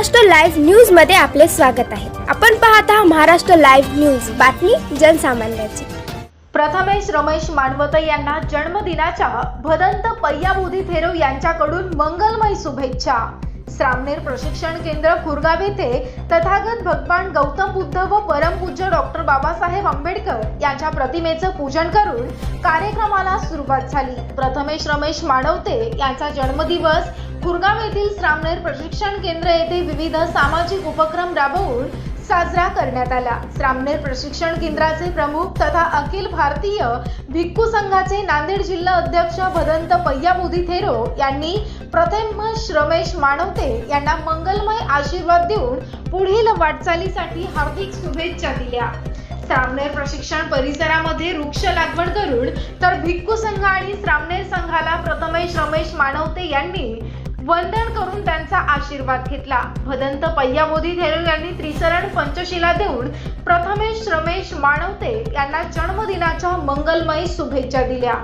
Maharashtra live न्यूजमध्ये आपले स्वागत आहे. आपण पाहत आहात महाराष्ट्र लाईव्ह न्यूज. बातमी जनसामान्याची. प्रथमेश रमेश मानवते यांना जन्मदिनाच्या भदंत पय्याबोधी थेरो यांच्याकडून मंगलमय शुभेच्छा. श्रामनेर प्रशिक्षण केंद्र कुरगाव येथे तथागत भगवान गौतम बुद्ध व परमपूज्य डॉक्टर बाबासाहेब आंबेडकर यांच्या प्रतिमेचं पूजन करून कार्यक्रमाला सुरुवात झाली. प्रथमेश रमेश माडवते यांचा जन्मदिवस कुरगाव येथील श्रामनेर प्रशिक्षण केंद्र येथे विविध सामाजिक उपक्रम राबवून साजरा करण्यात आला. श्रामनेर प्रशिक्षण केंद्राचे प्रमुख तथा अखिल भारतीय भिक्खू संघाचे नांदेड जिल्हा अध्यक्ष भदंत पय्याबोधी थेरो यांनी प्रथम श्रमेश मानवते यांना मंगलमय आशीर्वाद देऊन पुढील वाटचालीसाठी हार्दिक शुभेच्छा दिल्या. श्रामनेर प्रशिक्षण परिसरामध्ये वृक्ष लागवड करून तर भिक्खू संघ आणि श्रामनेर संघाला प्रथमेश रमेश मानवते यांनी वंदन करून त्यांचा आशीर्वाद घेतला. भदंत पय्या मोदी थेरो यांनी त्रिसरण पंचशिला देऊन प्रथमेश रमेश मानवते यांना जन्मदिनाच्या मंगलमयी शुभेच्छा दिल्या.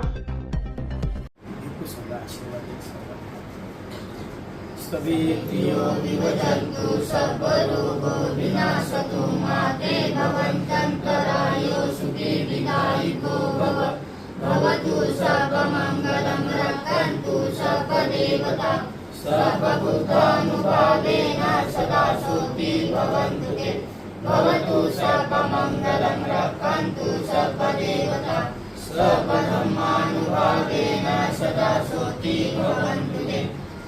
सभी दियो विवजन्तु सर्वरोगो विनाशतु माते भवन्तन्तरायो सुखे विनायको भव भवतु सर्वमङ्गलं रक्षन्तु सर्वदेवता। सर्वभूतानुभावेन सदा सुखी भवन्तु। ते भवतु सर्वमङ्गलं रक्षन्तु सर्वदेवता। सर्वधर्मानुभावेन सदा सुखी भवन्तु। ते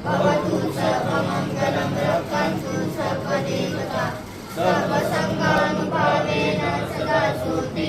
भवतु सर्वमङ्गलं रक्षन्तु सर्वदेवता। सर्वसङ्गानुभावेन सदा सुखी